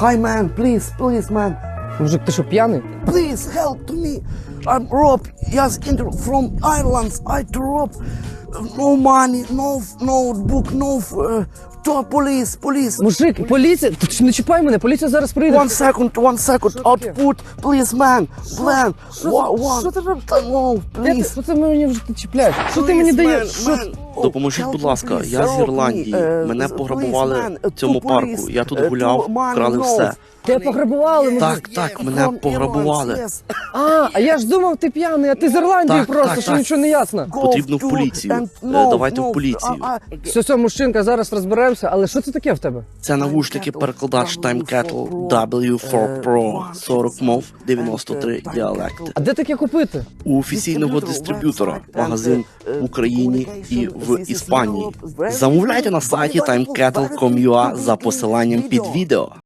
Hi, man, please, please, man. Мужик, ти що, п'яний? Please help to me. I'm Rob. Yes, from Ireland. I Rob. No money, no notebook, no uh, to police, police. Мужик, поліція, ти не чіпай мене, поліція зараз прийде. One second, one second. Output, please, man. Plan. One, one. що ти робиш? No, Де ти? please. Що ти мені вже ти чіпляєш? Що ти мені Please, даєш? man, Що man. ти? Oh, Допоможіть, будь ласка, я з Ірландії. Мене Uh, пограбували в цьому парку. Я тут uh, гуляв, вкрали все. Тебе пограбували. Так, так, мене пограбували. А, а я ж думав, ти п'яний, а ти з Ірландії Так, просто, так, що так. нічого не ясно. Потрібно в поліцію. Е, давайте в поліцію. Все, все, мужчинка, зараз розберемося, але що це таке в тебе? Це навушники перекладач Time Kettle W4 Pro 40 мов 93 діалекти. А де таке купити? У офіційного дистриб'ютора магазин в Україні і в Іспанії. Замовляйте на сайті timecattle.com.ua за посиланням під відео.